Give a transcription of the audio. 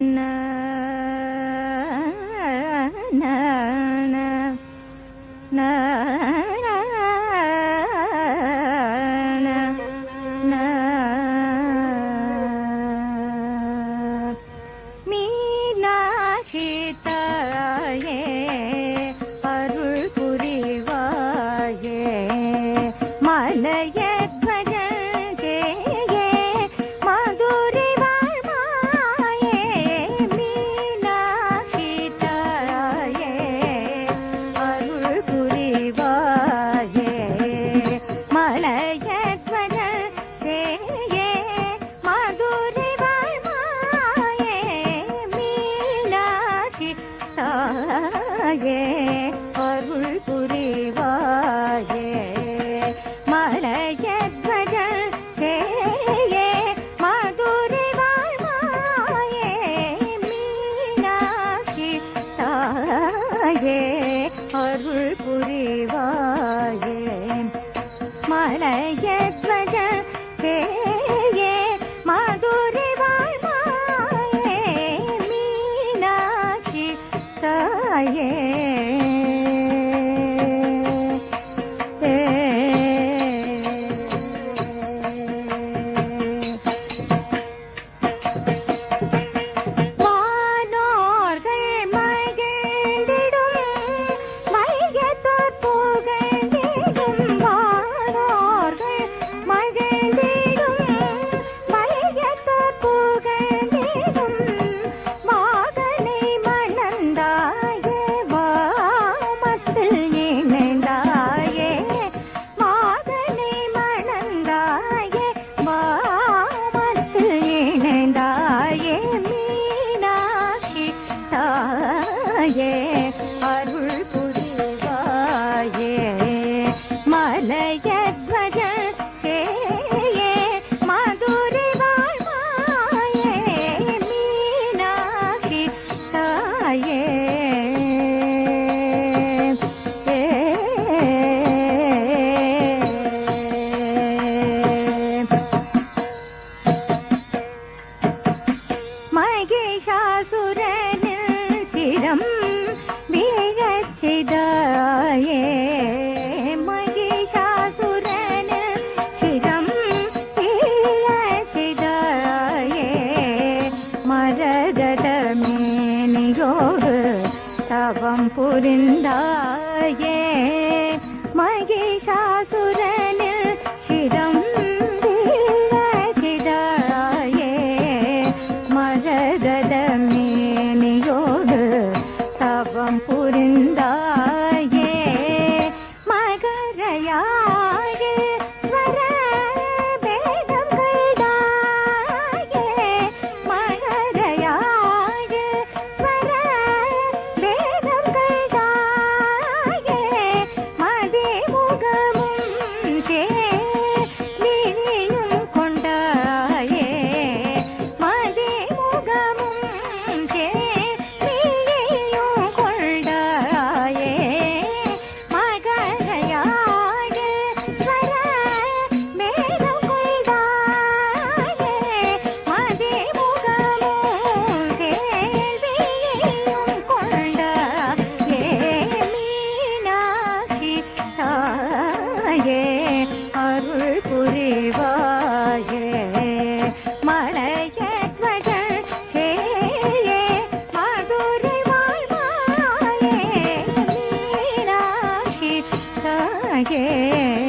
na na புரிவாயே அருள் புரிவாயே. மலையத்வஜ சேயே மதுரை வாழ்வாயே மீனாட்சி தாயே. அருள் செய்தாயே மகிஷாசுரன் சிரம் செய்தாயே மரகத மேனியோடு தவம் புரிந்தாயே. மகிஷாசுரன் ¿eh?